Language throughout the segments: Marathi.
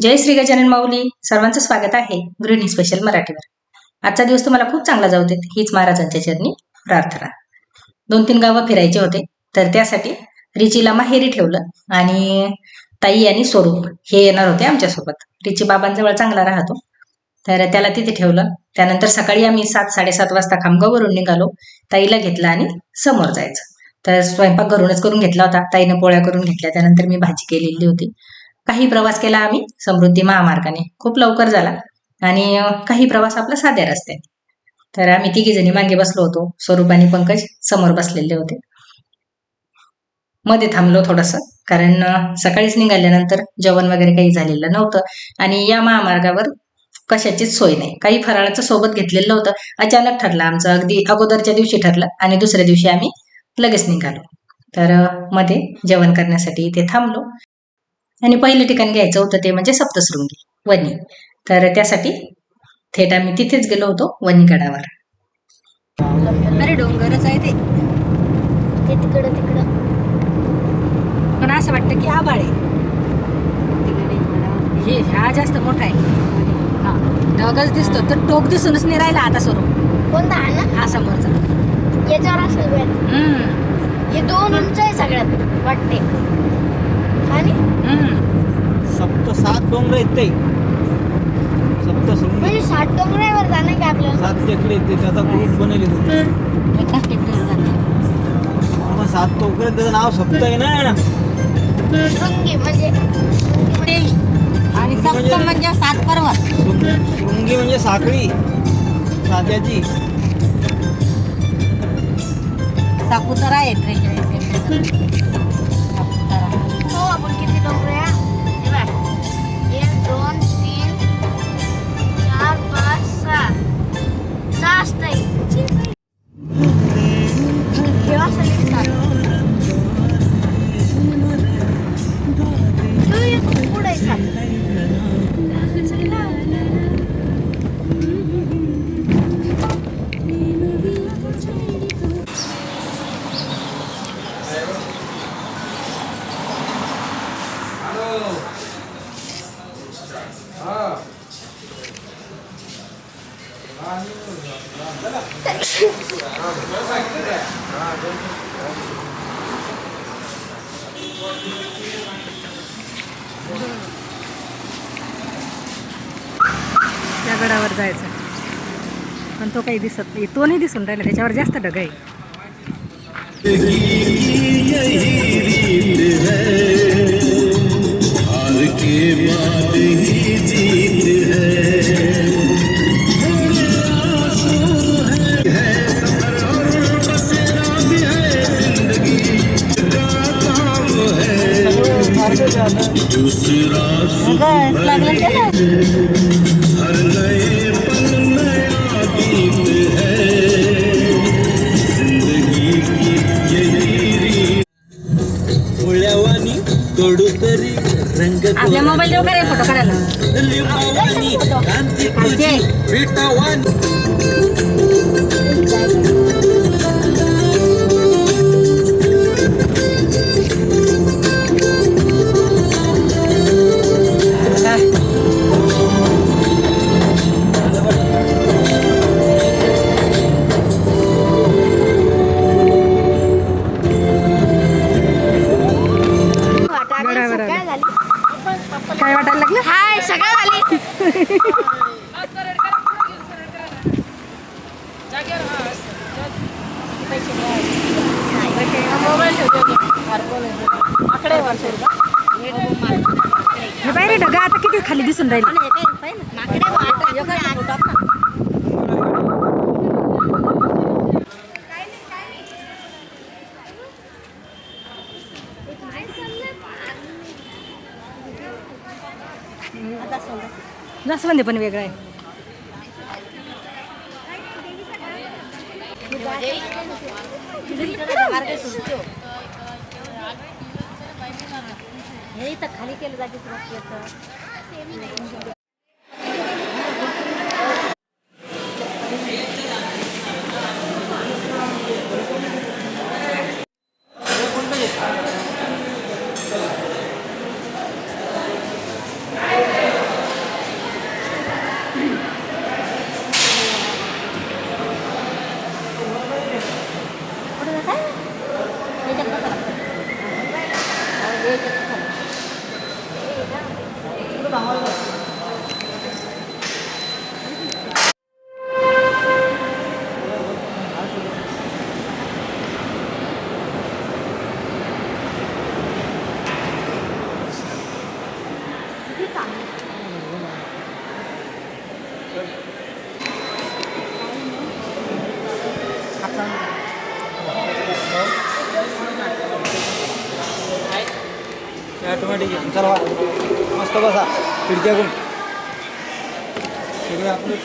जय श्री गजानन माऊली. सर्वांचं स्वागत आहे गृहिणी स्पेशल मराठीवर. आजचा दिवस तुम्हाला खूप चांगला जाऊ देत. हीच महाराजांच्या चरणी प्रार्थना. दोन तीन गावं फिरायचे होते तर त्यासाठी रिचीला माहेरी ठेवलं आणि ताई आणि स्वरूप हे येणार होते आमच्यासोबत. रिची बाबांजवळ चांगला राहतो. तर त्याला तिथे ठेवलं. त्यानंतर सकाळी आम्ही सात साडेसात वाजता खामगाववरून निघालो. ताईला घेतलं आणि समोर जायचं. तर स्वयंपाक घरूनच करून घेतला होता. ताईनं पोळ्या करून घेतल्या. त्यानंतर मी भाजी केलेली होती. काही प्रवास केला आम्ही समृद्धी महामार्गाने. खूप लवकर झाला. आणि काही प्रवास आपला साध्या रस्त्याने. तर आम्ही तिघी जणी मागे बसलो होतो. स्वरूप आणि पंकज समोर बसलेले होते. मध्ये थांबलो थोडस. कारण सकाळीच निघाल्यानंतर जेवण वगैरे काही झालेलं नव्हतं. आणि या महामार्गावर कशाचीच सोय नाही. काही फराळाचं सोबत घेतलेलं होतं. अचानक ठरलं आमचं. अगदी अगोदरच्या दिवशी ठरलं. आणि दुसऱ्या दिवशी आम्ही लगेच निघालो. तर मध्ये जेवण करण्यासाठी इथे थांबलो. आणि पहिलं ठिकाण घ्यायचं होतं ते म्हणजे सप्तशृंगी वनी तर त्यासाठी थेट आम्ही तिथेच गेलो होतो वनीगडावर अरे डोंगरच आहे ते. तिकडं तिकडं. पण असं वाटतं की आबाळ आहे. हे हा जास्त मोठा आहे. हा ढगच दिसतो. तर टोक दिसूनच नाही राहिला आता स्वरूप कोणता हा ना? हा समोरचा. याच्यावर असेल हे दोन उंच आहे सगळ्यात वाटते. आणि. सप्त सात डोंगर आहेत ते. सप्त म्हणजे सात डोंगरावर जाणं की आपल्याला? सात टेकडे आहेत ते. त्याचा ग्रुप बनवले एकाच टेकडीवर जाणार. मग सात टोकडे त्याचं नाव सप्त आहे ना? शृंगी म्हणजे. आणि सप्त म्हणजे सात पर्वत. शृंग- शृंगी म्हणजे साखळी. साध्याची सापुतारा आहे त्रेचाळीस Last night. त्या गडावर जायचं. पण तो काही दिसत नाही. तो नाही दिसून राहिला. त्याच्यावर जास्त ढग आहे. हार के बाद ही जीत है है सफर और बसेरा भी है जिंदगी का? काम है दूसरा गीत है। जिंदगी की यही रीत फुल्यावानी हे बाहेर ढगा आता किती खाली दिसून राहिले? जास्वंदी पण वेगळं आहे. हे इथं खाली केलं जाते ऑटोमॅटिक चला मस्त बसा. खिडक्या घेऊन. सगळे आपले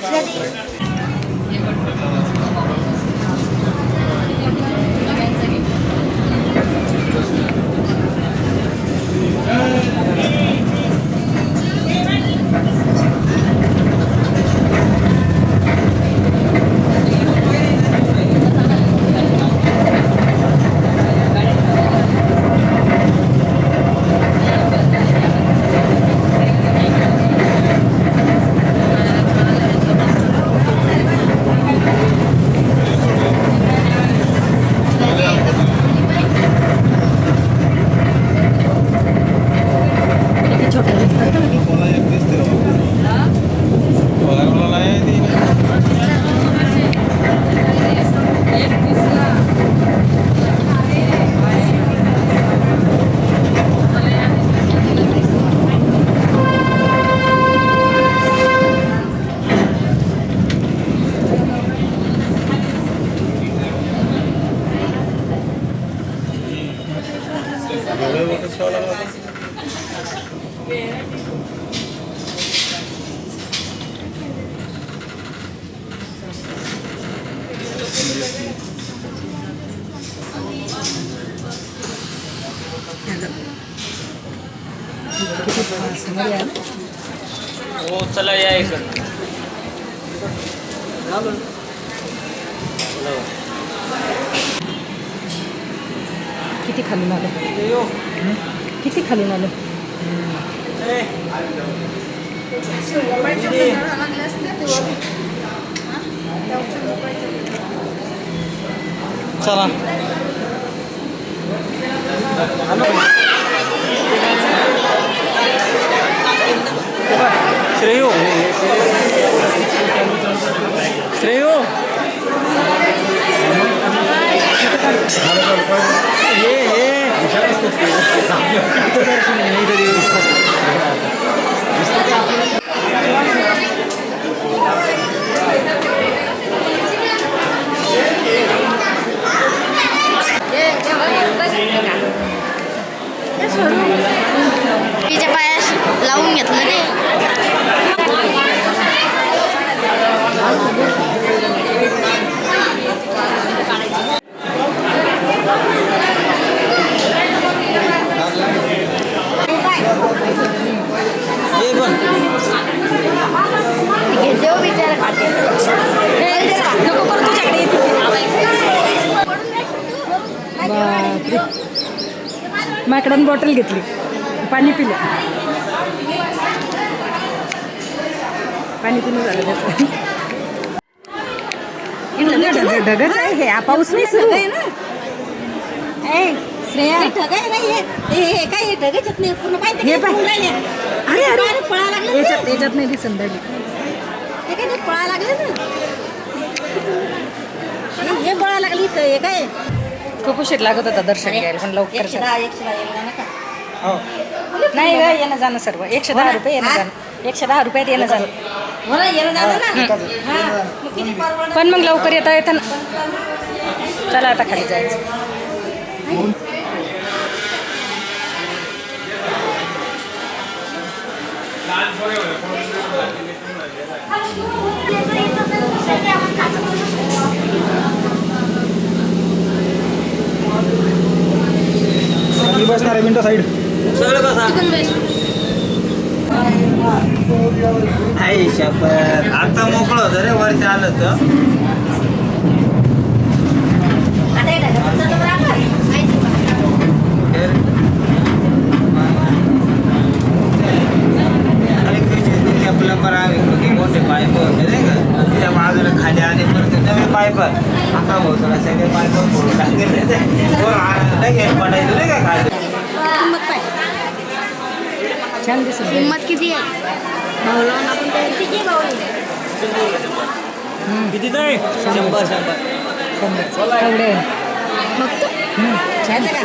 हो चला या इकडं. किती खालून आलं? किती खालून आलं? 지금 모바일 쪽에 하나 괜찮아. 쓰레요. 쓰레요. चला श्रेयो श्रेयो ये ये तिच्या पायास लावून घेतलं ते ये पण देव बिचारा खाते नको करू तुझ्याकडे बापरे माझ्याकडून बॉटल घेतली. पाणी पिलं. पाणी झालं ढगच आहे हे. हा पाऊस नाही सुरू. आहे ना? श्रेया. हे पाय. अरे अरे. याच्यात याच्यात नाही दिसन दडी हे बळा लागली तर हे काय? खूप उशीर लागत होता दर्शन घ्यायला पण लवकर एकशे झालं. दहा एकशे दहा एवढा नका हो. नाही ग येणं जाणं सर्व. एकशे दहा रुपये येणं जाणं. एकशे दहा रुपयात येणं जाणं. येणं ना? हा. मग किती परवडत पण मग लवकर येता येतं ना. चला आता खाली जायचं. मी बसणार आहे विंडो साईड. सगळं बसा. हाय शपथ. आता मोकळं होतं रे वरती आलं तर आता हे ढगाचं तर बरं आपण. माहिती बा. आपलं करावे मोठे पाईप होते नाही का त्या बाजूला खाली आले परत नवे पाईप आता भोसला सगळे पाईप फोडून टाकले पडायचं नाही का खाली किंमत पाय छान राहिली. किंमत किती आहे? भाऊ लावून आपण ते किती भाऊ किती नाही शंभर शंभर. बघतो. छान का?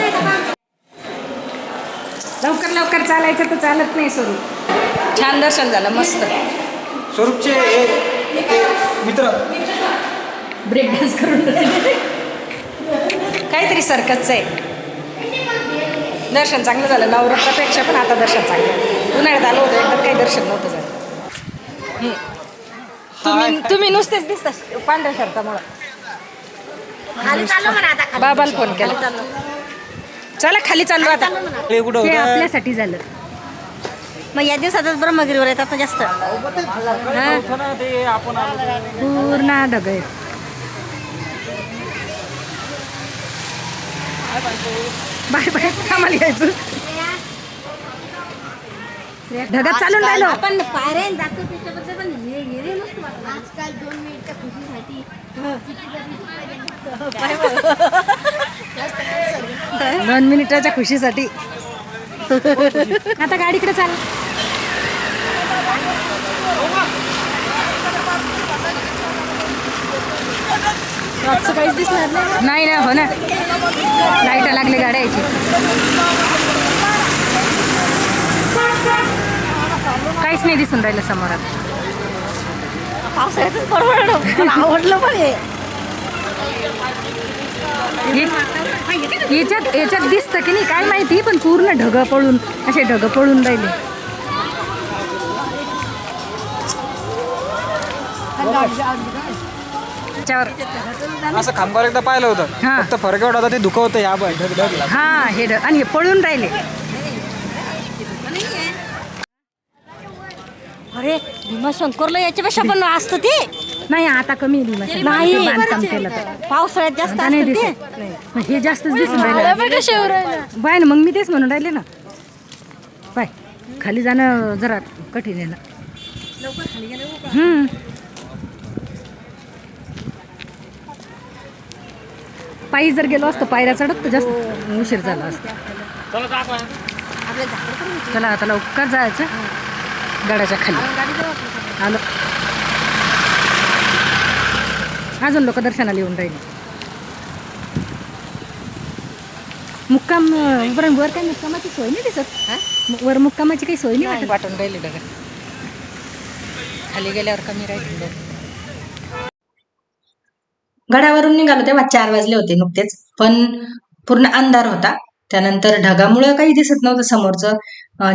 लवकर लवकर चालायचं तर चालत नाही स्वरूप. छान दर्शन झालं मस्त. स्वरूपचे मित्र. ब्रेक डान्स करून. काहीतरी सर्कसचं आहे. दर्शन चांगलं झालं. नवरात्रापेक्षा पण आता दर्शन चांगलं उन्हाळ्यात आलं होतं एकदम काही दर्शन नव्हतं झालं. तुम्ही तुम्ही नुसतेच दिसता पांढऱ्या शर्टामुळं. खाली चाललो म्हणा आता खाली. बाबाला फोन केला. चला. खाली चाललो आता. हे आपल्यासाठी झालं. मग या दिवसातच ब्रह्मगिरीवर येतात जास्त. पूर्ण ढग बाय बाय. कामाला चालून राहिलो. आपण पायऱ्यान जातो त्याच्याबद्दल पण हे हे रे नसतो आजकाल दोन मिनिटच्या खुशीसाठी दोन मिनिटाच्या खुशीसाठी. आता गाडीकडे चाल. आजचं काहीच दिसणार नाही. नाही ना हो ना. लाइट लागले गाड्या यायची काहीच नाही दिसून राहिलं समोरात. पावसाळ्यातच परवडलं मला आवडलं पण हे- याच्यात याच्यात दिसतं की नाही काय माहिती पण पूर्ण ढग पळून असे ढग पळून राहिले. त्याच्यावर. असं खांबावर एकदा पाहिलं होतं. हा. फक्त फरक एवढा होता ते दुखवतं या बाय ढग ढग हा हे ढग. आणि हे पळून राहिले. अरे भीमाशंकरला याच्यापेक्षा पण असतं ते? नाही आता कमी दिली नाही. बांधकाम केलं तर. पावसाळ्यात जास्त आता नाही असतं ते? दिसत. मग हे जास्तच दिसून राहिलं. बाय ना मग मी तेच म्हणून राहिले ना. बाय खाली जाणं जरा कठीण आहे ना. हम्म. पायी जर गेलो असतो पायऱ्या चढत तर जास्त उशीर झाला असता. चला आता लवकर जायचं. गडाच्या खाली. आलो. अजून लोक दर्शनाला येऊन राहिले. मुक्काम बरं वर काय मुक्कामाची सोय नाही दिसत? वर मुक्कामाची काही सोय नाही वाटून राहिली डगर खाली गेल्यावर कमी राहील गडावरून निघालो तेव्हा चार वाजले होते नुकतेच. पण पूर्ण अंधार होता. त्यानंतर ढगामुळे काही दिसत नव्हतं समोरचं.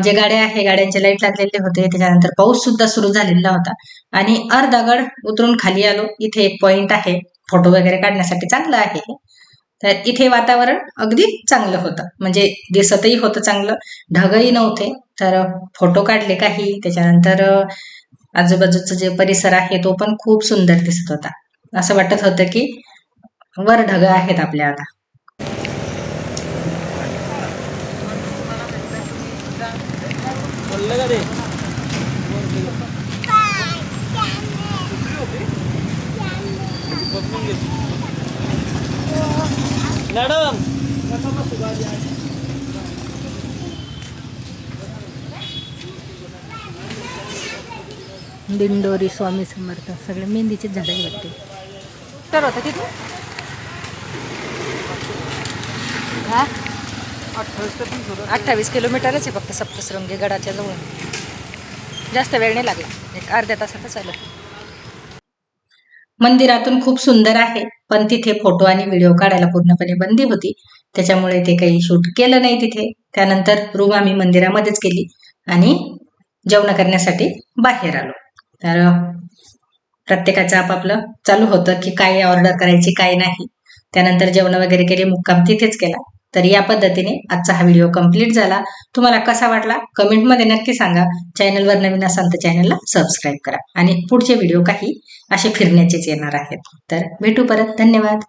जे गाड्या आहे गाड्यांचे लाइट लागलेले होते. त्याच्यानंतर पाऊस सुद्धा सुरू झालेला होता. आणि अर्धा गड उतरून खाली आलो. इथे एक पॉइंट आहे. फोटो वगैरे काढण्यासाठी चांगलं आहे तर इथे वातावरण अगदी चांगलं होतं. म्हणजे दिसतही होतं चांगलं. ढगही नव्हते. तर फोटो काढले काही. त्याच्यानंतर आजूबाजूचा जे परिसर आहे तो पण खूप सुंदर दिसत होता. असं वाटत होतं की वर ढग आहेत आपल्याला बोललं का ते? मॅडम! दिंडोरी स्वामी समर्थ सगळे मेहंदीचे झाडं वाटते. तर होतं तिथे? अठ्ठावीस किलोमीटरच आहे फक्त सप्तशृंगी गडाच्या जवळ. जास्त वेळ नाही लागला. एक अर्ध्या तासातच आलं. मंदिरातून खूप सुंदर आहे पण तिथे फोटो आणि व्हिडिओ काढायला पूर्णपणे बंदी होती. त्याच्यामुळे ते काही शूट केलं नाही तिथे. त्यानंतर रूम आम्ही मंदिरामध्येच केली आणि जेवण करण्यासाठी बाहेर आलो. तर प्रत्येकाचं आपापलं चालू होतं की काय ऑर्डर करायची काय नाही. त्यानंतर जेवण वगैरे केले मुक्काम तिथेच केला. तर या पद्धतीने आजचा हा व्हिडिओ कंप्लीट झाला. तुम्हाला कसा वाटला? कमेंटमध्ये नक्की सांगा. चॅनलवर नवीन असाल तर चॅनलला सबस्क्राईब करा. आणि पुढचे व्हिडिओ काही असे फिरण्याचेच येणार आहेत. तर भेटू परत. धन्यवाद.